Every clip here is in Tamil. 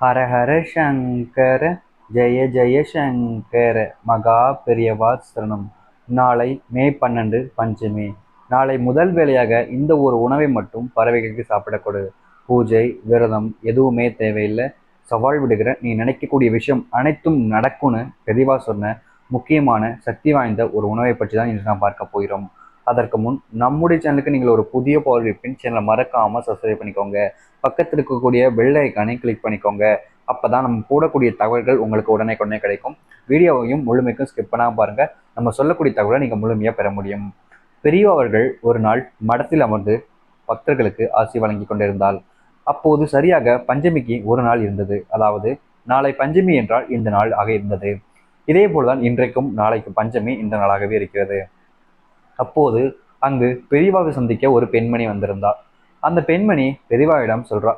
ஹர ஹர சங்கர ஜெய ஜெயசங்கர மகா பெரியவா சரணம். நாளை மே பன்னெண்டு பஞ்சமி. நாளை முதல் வேலையாக இந்த ஒரு உணவை மட்டும் பறவைகளுக்கு சாப்பிடக்கூடாது பூஜை விரதம் எதுவுமே தேவையில்லை. சவால் விடுகிற நீ நினைக்கக்கூடிய விஷயம் அனைத்தும் நடக்கும்னு பெரியவா சொன்ன முக்கியமான சக்தி வாய்ந்த ஒரு உணவை பற்றி தான் இன்று நாம் பார்க்க போகிறோம். அதற்கு முன் நம்முடைய சேனலுக்கு நீங்கள் ஒரு புதிய பார்வைப்பின் சேனலை மறக்காமல் சப்ஸ்கிரைப் பண்ணிக்கோங்க. பக்கத்தில் இருக்கக்கூடிய பெல் ஐக்கானை கிளிக் பண்ணிக்கோங்க. அப்போ தான் நம்ம போடக்கூடிய தகவல்கள் உங்களுக்கு உடனே உடனே கிடைக்கும். வீடியோவையும் முழுமைக்கும் ஸ்கிப் பண்ணாமல் பாருங்கள் நம்ம சொல்லக்கூடிய தகவலை நீங்கள் முழுமையாக பெற முடியும். பெரியவர்கள் ஒரு நாள் மடத்தில் அமர்ந்து பக்தர்களுக்கு ஆசி வழங்கி கொண்டிருந்தாள் அப்போது சரியாக பஞ்சமிக்கு ஒரு நாள் இருந்தது. அதாவது நாளை பஞ்சமி என்றால் இந்த நாள் ஆக இருந்தது. இதே போல்தான் இன்றைக்கும் நாளைக்கு பஞ்சமி இந்த நாளாகவே இருக்கிறது. அப்போது அங்கு பெரியவாவை சந்திக்க ஒரு பெண்மணி வந்திருந்தாள் அந்த பெண்மணி பெரியவாவிடம் சொல்றா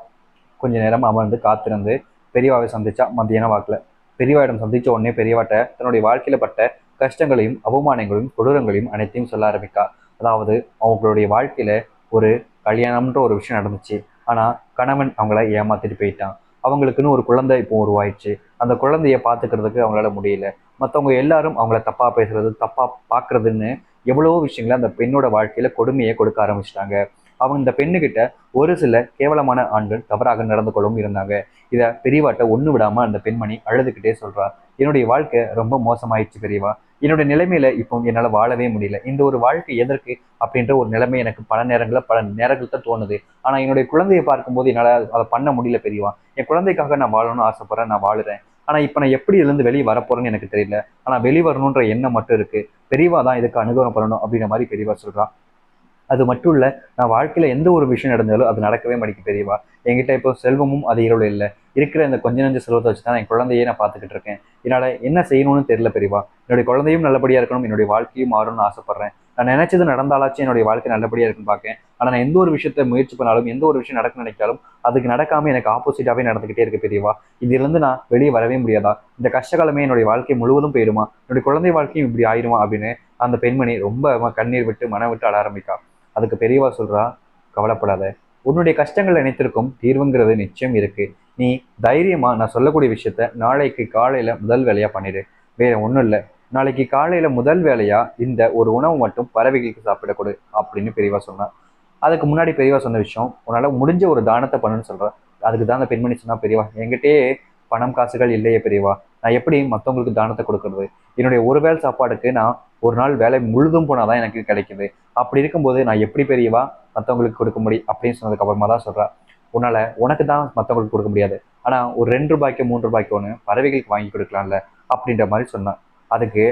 கொஞ்ச நேரம் அமர்ந்து காத்திருந்து பெரியவாவை சந்திச்சா மத்தியான வாக்கில். பெரியவாயிடம் சந்திச்ச உடனே பெரியவாட்ட தன்னுடைய வாழ்க்கையில பட்ட கஷ்டங்களையும் அவமானங்களையும் கொடூரங்களையும் அனைத்தையும் சொல்ல ஆரம்பிக்கா. அதாவது அவங்களுடைய வாழ்க்கையில ஒரு கல்யாணம்ன்ற ஒரு விஷயம் நடந்துச்சு. ஆனா கணவன் அவங்கள ஏமாத்திட்டு போயிட்டான். அவங்களுக்குன்னு ஒரு குழந்தை இப்போ உருவாயிடுச்சு. அந்த குழந்தைய பார்த்துக்கிறதுக்கு அவங்களால முடியல. மற்றவங்க எல்லாரும் அவங்கள தப்பா பேசுறது தப்பா பார்க்குறதுன்னு எவ்வளவோ விஷயங்களை அந்த பெண்ணோட வாழ்க்கையில கொடுமையை கொடுக்க ஆரம்பிச்சிட்டாங்க. அவங்க இந்த பெண்ணுகிட்ட ஒரு சில கேவலமான ஆண்கள் தவறாக நடந்து கொள்ளவும் இருந்தாங்க. இதை பெரியவாட்ட ஒன்று விடாம அந்த பெண்மணி அழுதுகிட்டே சொல்றா என்னுடைய வாழ்க்கை ரொம்ப மோசமாயிடுச்சு பெரியவா. என்னுடைய நிலைமையில இப்போ என்னால் வாழவே முடியல. இந்த ஒரு வாழ்க்கை எதற்கு? அப்படின்ற ஒரு நிலைமை எனக்கு பல நேரங்களில் பல நேரங்கள் தான் தோணுது. ஆனால் என்னுடைய குழந்தையை பார்க்கும்போது என்னால் அதை பண்ண முடியல பெரியவா. என் குழந்தைக்காக நான் வாழணும்னு ஆசைப்படுறேன் நான் வாழுறேன். ஆனால் இப்போ நான் எப்படி இருந்து வெளியே வரப்போறேன்னு எனக்கு தெரியல. ஆனால் வெளியே வரணுன்ற எண்ணம் மட்டும் இருக்கு. பெரியவா தான் இதுக்கு அனுகூலம் பண்ணணும் அப்படின்ற மாதிரி பெரியவா சொல்கிறான் அது மட்டும் இல்லை நான் வாழ்க்கையில் எந்த ஒரு விஷயம் நடந்தாலும் அது நடக்கவே மாட்டேங்குது பெரியவா. என்கிட்ட இப்போ செல்வமும் அதிகளவில் இல்லை. இருக்கிற இந்த கொஞ்ச நஞ்ச செல்வத்தை வச்சு தான் என் குழந்தையே நான் பார்த்துக்கிட்டு இருக்கேன். என்னால் என்ன செய்யணும்னு தெரியல பெரியவா. என்னுடைய குழந்தையும் நல்லபடியாக இருக்கணும் என்னுடைய வாழ்க்கையும் மாறணும்னு ஆசைப்பட்றேன். நான் நினச்சது நடந்தாலாச்சும் என்னுடைய வாழ்க்கை நல்லபடியாக இருக்குன்னு பார்க்கேன். ஆனால் நான் எந்த ஒரு விஷயத்தை முயற்சி பண்ணாலும் எந்த ஒரு விஷயம் நடக்க நினைச்சாலும் அதுக்கு நடக்காமல் எனக்கு ஆப்போசிட்டாகவே நடந்துக்கிட்டே இருக்கு பெரியவா. இதிலிருந்து நான் வெளியே வரவே முடியாதா? இந்த கஷ்டகாலமே என்னுடைய வாழ்க்கை முழுவதும் போயிடுமா? என்னுடைய குழந்தை வாழ்க்கையும் இப்படி ஆயிடுமா அப்படின்னு அந்த பெண்மணி ரொம்ப கண்ணீர் விட்டு மன விட்டு அழ ஆரம்பிக்கா. அதுக்கு பெரியவா சொல்றா கவலைப்படாத. உன்னுடைய கஷ்டங்கள் நினைத்திருக்கும் தீர்வுங்கிறது நிச்சயம் இருக்கு. நீ தைரியமா நான் சொல்லக்கூடிய விஷயத்த நாளைக்கு காலையில முதல் வேலையா பண்ணிடு. வேற ஒன்றும் இல்லை. நாளைக்கு காலையில முதல் வேலையா இந்த ஒரு உணவு மட்டும் பறவைகளுக்கு சாப்பிட அப்படின்னு பெரியவா சொன்னான் அதுக்கு முன்னாடி பெரியவா சொன்ன விஷயம் உன்னால் முடிஞ்ச ஒரு தானத்தை பண்ணுன்னு சொல்கிறேன் அதுக்கு தான் அந்த பெண்மணி சொன்னால் பெரியவா என்கிட்டயே பணம் காசுகள் இல்லையே பெரியவா. நான் எப்படி மற்றவங்களுக்கு தானத்தை கொடுக்கறது? என்னுடைய ஒரு வேளை சாப்பாடுக்கு நான் ஒரு நாள் வேலை முழுதும் போனால் தான் எனக்கு கிடைக்குது. அப்படி இருக்கும்போது நான் எப்படி பெரியவா? மற்றவங்களுக்கு கொடுக்க முடியும் அப்படின்னு சொன்னதுக்கப்புறமா தான் சொல்கிறேன் உன்னால் உனக்கு தான் மற்றவங்களுக்கு கொடுக்க முடியாது. ஆனால் ஒரு ரெண்டு ரூபாய்க்கு மூன்று ரூபாய்க்கு ஒன்று பறவைகளுக்கு வாங்கி கொடுக்கலாம்ல அப்படின்ற மாதிரி சொன்னான் அதுக்கு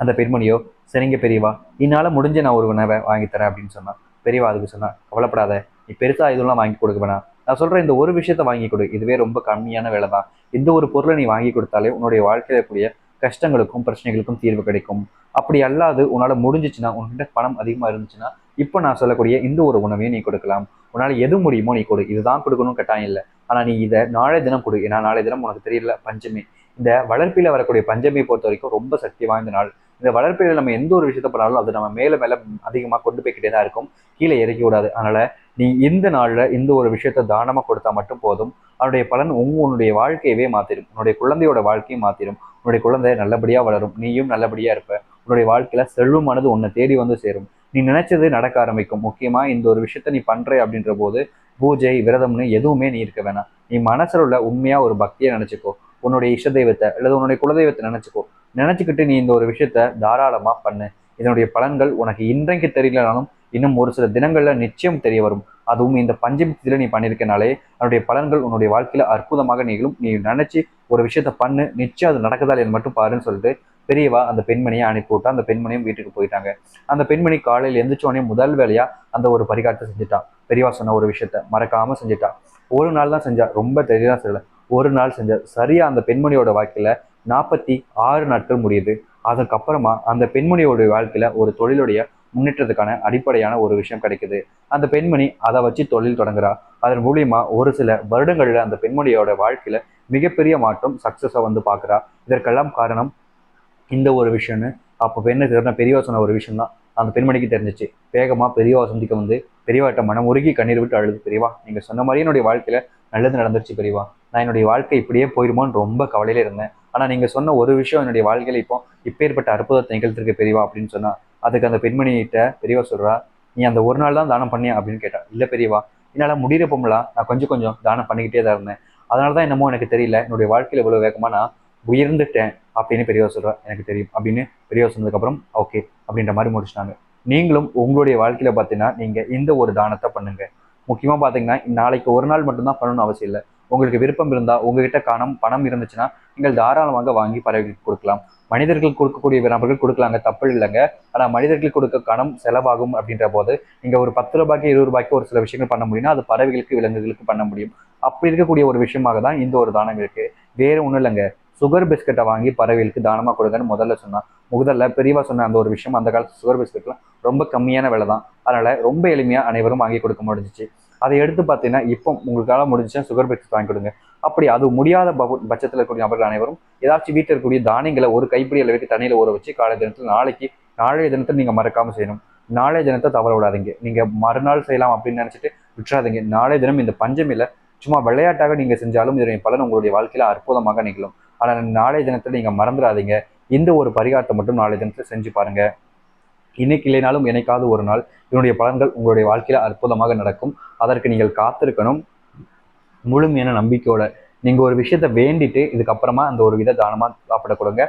அந்த பெண்மணியோ சரிங்க பெரியவா என்னால் முடிஞ்ச நான் ஒரு உணவை வாங்கித்தரேன் அப்படின்னு சொன்னான் பெரியவா அதுக்கு சொன்னா கவலைப்படாத நீ பெருசா இதெல்லாம் வாங்கி கொடுக்க வேணாம். நான் சொல்றேன் இந்த ஒரு விஷயத்த வாங்கி கொடு. இதுவே ரொம்ப கம்மியான வேலை தான். இந்த ஒரு பொருளை நீ வாங்கி கொடுத்தாலே உன்னுடைய வாழ்க்கையில கூடிய கஷ்டங்களுக்கும் பிரச்சனைகளுக்கும் தீர்வு கிடைக்கும். அப்படி அல்லாது உன்னால முடிஞ்சிச்சுன்னா உன்கிட்ட பணம் அதிகமா இருந்துச்சுன்னா இப்போ நான் சொல்லக்கூடிய இந்த ஒரு உணவையும் நீ கொடுக்கலாம். உன்னால எது முடியுமோ நீ கொடு. இதுதான் கொடுக்கணும் கட்டாயம் இல்லை. ஆனா நீ இதை நாளை தினம் கொடு. ஏன்னா நாளை தினம் உனக்கு தெரியல பஞ்சமி. இந்த வளர்ப்பில வரக்கூடிய பஞ்சமியை பொறுத்த வரைக்கும் ரொம்ப சக்தி வாய்ந்த நாள். இந்த வளர்ப்பில நம்ம எந்த ஒரு விஷயத்த பண்ணாலும் அது நம்ம மேலே மேலே அதிகமாக கொண்டு போய்கிட்டே தான் இருக்கும். கீழே இறக்கி விடாது. அதனால நீ இந்த நாளில் இந்த ஒரு விஷயத்த தானமாக கொடுத்தா மட்டும் போதும். அதனுடைய பலன் உன்னுடைய வாழ்க்கையவே மாத்திரும். உன்னுடைய குழந்தையோட வாழ்க்கையை மாத்திரும். உன்னுடைய குழந்தை நல்லபடியாக வளரும். நீயும் நல்லபடியாக இருப்ப. உன்னுடைய வாழ்க்கையில் செல்வமானது உன்னை தேடி வந்து சேரும். நீ நினைச்சது நடக்க ஆரம்பிக்கும். முக்கியமாக இந்த ஒரு விஷயத்த நீ பண்ணுற அப்படின்ற போது பூஜை விரதம்னு எதுவுமே நீ இருக்க வேணாம். நீ மனசில் உள்ள உண்மையாக ஒரு பக்தியை நினச்சிக்கோ. உன்னுடைய இஷ்ட தெய்வத்தை அல்லது உன்னுடைய குலதெய்வத்தை நினச்சிக்கோ. நினச்சிக்கிட்டு நீ இந்த ஒரு விஷயத்த தாராளமாக பண்ணு. இதனுடைய பலன்கள் உனக்கு இன்றைக்கு தெரியலனாலும் இன்னும் ஒரு சில தினங்களில் நிச்சயம் தெரிய வரும். அதுவும் இந்த பஞ்சமத்தில நீ பண்ணியிருக்கனாலே அதனுடைய பலன்கள் உன்னுடைய வாழ்க்கையில் அற்புதமாக நிகழும். நீ நினச்சி ஒரு விஷயத்த பண்ணு. நிச்சயம் அது நடக்குதா இல்லைன்னு மட்டும் பாருன்னு சொல்லிட்டு பெரியவா அந்த பெண்மணியை அனுப்பி விட்டா. அந்த பெண்மணியும் வீட்டுக்கு போயிட்டாங்க. அந்த பெண்மணி காலையில் எந்திரிச்சோடனே முதல் வேலையாக அந்த ஒரு பரிகாரத்தை செஞ்சுட்டான் பெரியவா சொன்ன ஒரு விஷயத்த மறக்காமல் செஞ்சுட்டா. ஒரு நாள் தான் செஞ்சா. ரொம்ப தெரியல செய்யல ஒரு நாள் செஞ்சா. சரியா அந்த பெண்மணியோட வாழ்க்கையில நாற்பத்தி ஆறு நாட்கள் முடியுது. அதுக்கப்புறமா அந்த பெண்மணியோட வாழ்க்கையில ஒரு தொழிலுடைய முன்னேற்றத்துக்கான அடிப்படையான ஒரு விஷயம் கிடைக்குது. அந்த பெண்மணி அதை வச்சு தொழில் தொடங்குறா. அதன் மூலியமா ஒரு சில வருடங்களில் அந்த பெண்மணியோட வாழ்க்கையில மிகப்பெரிய மாற்றம் சக்சஸை வந்து பார்க்குறா. இதற்கெல்லாம் காரணம் இந்த ஒரு விஷயம்னு. அப்போ பெண்ணை தெரிஞ்ச பெரியவா சொன்ன ஒரு விஷயம் தான் அந்த பெண்மணிக்கு தெரிஞ்சிச்சு. வேகமாக பெரியவா சந்திக்க வந்து பெரியவாட்ட மனம் உருகி கண்ணீர் விட்டு அழுது பெரியவா நீங்கள் சொன்ன மாதிரி என்னுடைய வாழ்க்கையில் நல்லது நடந்துருச்சு பெரியவா. நான் என்னுடைய வாழ்க்கை இப்படியே போயிருமோன்னு ரொம்ப கவலையில இருந்தேன். ஆனா நீங்க சொன்ன ஒரு விஷயம் என்னுடைய வாழ்க்கையில இப்போ இப்பேற்பட்ட அற்புதத்தை நிகழ்த்திருக்கு பெரியவா அப்படின்னு சொன்னா அதுக்கு அந்த பெண்மணிகிட்ட பெரியவா சொல்றா நீ அந்த ஒரு நாள் தான் தானம் பண்ணியா? அப்படின்னு கேட்டா இல்ல பெரியவா என்னால முடியிறப்பமெல்லாம் நான் கொஞ்சம் கொஞ்சம் தானம் பண்ணிக்கிட்டே தான் இருந்தேன். அதனால தான் என்னமோ எனக்கு தெரியல என்னுடைய வாழ்க்கையில இவ்வளவு வேகமா நான் உயர்ந்துட்டேன் அப்படின்னு பெரியவா சொல்றா எனக்கு தெரியும் அப்படின்னு பெரியவா சொன்னதுக்கப்புறம் ஓகே அப்படின்ற மாதிரி முடிச்சிட்டாங்க. நீங்களும் உங்களுடைய வாழ்க்கையில பார்த்தீங்கன்னா நீங்க இந்த ஒரு தானத்தை பண்ணுங்க. முக்கியமா பாத்தீங்கன்னா நாளைக்கு ஒரு நாள் மட்டும்தான் பண்ணணும்னு அவசியம் இல்லை. உங்களுக்கு விருப்பம் இருந்தால் உங்ககிட்ட காணம் பணம் இருந்துச்சுன்னா நீங்கள் தாராளமாக வாங்கி பறவைகளுக்கு கொடுக்கலாம். மனிதர்கள் கொடுக்கக்கூடிய நபர்கள் கொடுக்கலாங்க தப்பு இல்லைங்க. ஆனால் மனிதர்கள் கொடுக்க கணம் செலவாகும் அப்படின்ற போது நீங்கள் ஒரு பத்து ரூபாய்க்கு இருபது ரூபாய்க்கு ஒரு சில விஷயங்கள் பண்ண முடியும்னா அது பறவைகளுக்கு விலங்குகளுக்கு பண்ண முடியும். அப்படி இருக்கக்கூடிய ஒரு விஷயமாக தான் இந்த ஒரு தானம் இருக்குது வேறு ஒன்றும் இல்லைங்க. சுகர் பிஸ்கட்டை வாங்கி பறவைகளுக்கு தானமாக கொடுங்கன்னு முதல்ல சொன்னான் முதல்ல பெரியவா சொன்ன அந்த ஒரு விஷயம் அந்த காலத்து சுகர் பிஸ்கட்லாம் ரொம்ப கம்மியான விலை தான். அதனால் ரொம்ப எளிமையாக அனைவரும் வாங்கி கொடுக்க முடிஞ்சிச்சு. அதை எடுத்து பார்த்தீங்கன்னா இப்போ உங்களுக்கால முடிஞ்சுச்சுன்னா சுகர் பிஸ்கட் வாங்கி கொடுங்க. அப்படி அது முடியாத பகு- பட்சத்துல இருக்கக்கூடிய நபர்கள் அனைவரும் ஏதாச்சும் வீட்டில் இருக்கக்கூடிய தானியங்களை ஒரு கைப்பிடி அளவுக்கு தண்ணியில் ஊற வச்சு காலை தினத்தில் நாளைக்கு நாளைய தினத்தில் நீங்கள் மறக்காமல் செய்யணும். நாளைய தினத்தை தவற விடாதீங்க. நீங்கள் மறுநாள் செய்யலாம் அப்படின்னு நினச்சிட்டு விட்டுறாதீங்க. நாளைய தினம் இந்த பஞ்சமில சும்மா விளையாட்டாக நீங்கள் செஞ்சாலும் இதனுடைய பலன் உங்களுடைய வாழ்க்கையில் அற்புதமாக நிகழும். ஆனால் நாளைய தினத்தை நீங்கள் மறந்துடாதீங்க. இந்த ஒரு பரிகாரத்தை மட்டும் நாளைய தினத்தில் செஞ்சு பாருங்கள் இன்னைக்கு இல்லைனாலும் என்னைக்காவது ஒரு நாள் இதனுடைய பலன்கள் உங்களுடைய வாழ்க்கையில அற்புதமாக நடக்கும். அதற்கு நீங்கள் காத்திருக்கணும். முழுமையான நம்பிக்கையோட நீங்க ஒரு விஷயத்த வேண்டிட்டு இதுக்கப்புறமா அந்த ஒரு வித தானமா சாப்பிட கொடுங்க.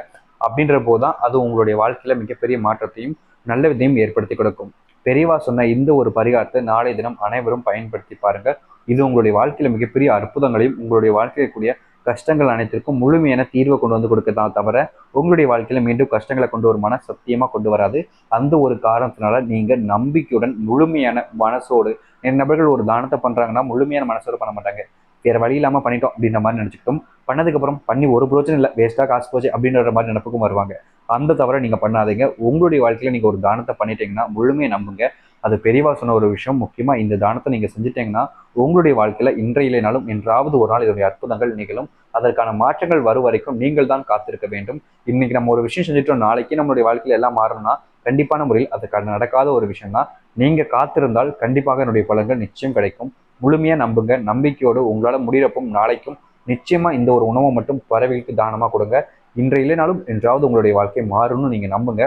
அப்படின்ற போதுதான் அது உங்களுடைய வாழ்க்கையில மிகப்பெரிய மாற்றத்தையும் நல்ல விதையும் ஏற்படுத்தி கொடுக்கும். பெரியவா சொன்ன இந்த ஒரு பரிகாரத்தை நாளை தினம் அனைவரும் பயன்படுத்தி பாருங்க. இது உங்களுடைய வாழ்க்கையில மிகப்பெரிய அற்புதங்களையும் உங்களுடைய வாழ்க்கையில் கூடிய கஷ்டங்கள் அனைத்திற்கும் முழுமையான தீர்வை கொண்டு வந்து கொடுக்கதான் தவிர உங்களுடைய வாழ்க்கையில மீண்டும் கஷ்டங்களை கொண்டு ஒரு மன சத்தியமா கொண்டு வராது. அந்த ஒரு காரணத்தினால நீங்க நம்பிக்கையுடன் முழுமையான மனசோடு என் நபர்கள் ஒரு தானத்தை பண்றாங்கன்னா முழுமையான மனசோடு பண்ண மாட்டாங்க. வேற வழி இல்லாம பண்ணிட்டோம் அப்படின்ற மாதிரி நினைச்சுக்கிட்டோம் பண்ணதுக்கு அப்புறம் பண்ணி ஒரு பிரோஜனம் இல்லை வேஸ்டா காசு போச்சு அப்படின்ற மாதிரி நினைப்புக்கும் வருவாங்க. அந்த தவிர நீங்க பண்ணாதீங்க. உங்களுடைய வாழ்க்கையில நீங்க ஒரு தானத்தை பண்ணிட்டீங்கன்னா முழுமையை நம்புங்க. அது பெரியவா சொன்ன ஒரு விஷயம். முக்கியமா இந்த தானத்தை நீங்க செஞ்சுட்டீங்கன்னா உங்களுடைய வாழ்க்கையில இன்றையிலேனாலும் என்றாவது ஒரு நாள் இதனுடைய அற்புதங்கள் நிகழும். அதற்கான மாற்றங்கள் வரும் வரைக்கும் நீங்கள் தான் காத்திருக்க வேண்டும். இன்னைக்கு நம்ம ஒரு விஷயம் செஞ்சுட்டோம். நாளைக்கு நம்மளுடைய வாழ்க்கையில எல்லாம் மாறணும்னா கண்டிப்பான முறையில் அதுக்கான நடக்காத ஒரு விஷயம் தான் நீங்க காத்திருந்தால் கண்டிப்பாக என்னுடைய பலன்கள் நிச்சயம் கிடைக்கும். முழுமையா நம்புங்க. நம்பிக்கையோடு உங்களால முடிகிறப்பும் நாளைக்கும் நிச்சயமா இந்த ஒரு உணவை மட்டும் பறவைகளுக்கு தானமா கொடுங்க. இன்றைய இல்லைனாலும் என்றாவது உங்களுடைய வாழ்க்கை மாறும்னு நீங்க நம்புங்க.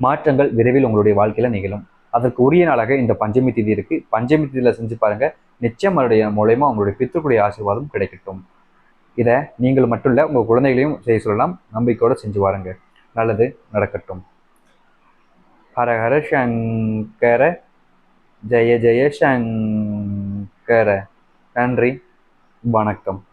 மாற்றங்கள் விரைவில் உங்களுடைய வாழ்க்கையில நிகழும். அதற்கு உரிய நாளாக இந்த பஞ்சமி திதி இருக்கு. பஞ்சமி திதியில செஞ்சு பாருங்க. நிச்சயம் அதனுடைய மூலயமா உங்களுடைய பித்ருக்குடைய ஆசீர்வாதம் கிடைக்கட்டும். இதை நீங்கள் மட்டும் இல்லை உங்கள் குழந்தைகளையும் செய்ய சொல்லலாம். நம்பிக்கையோடு செஞ்சு வாருங்க. நல்லது நடக்கட்டும். ஹர ஹர சங்கர ஜெய ஜெய சங்கர. நன்றி. வணக்கம்.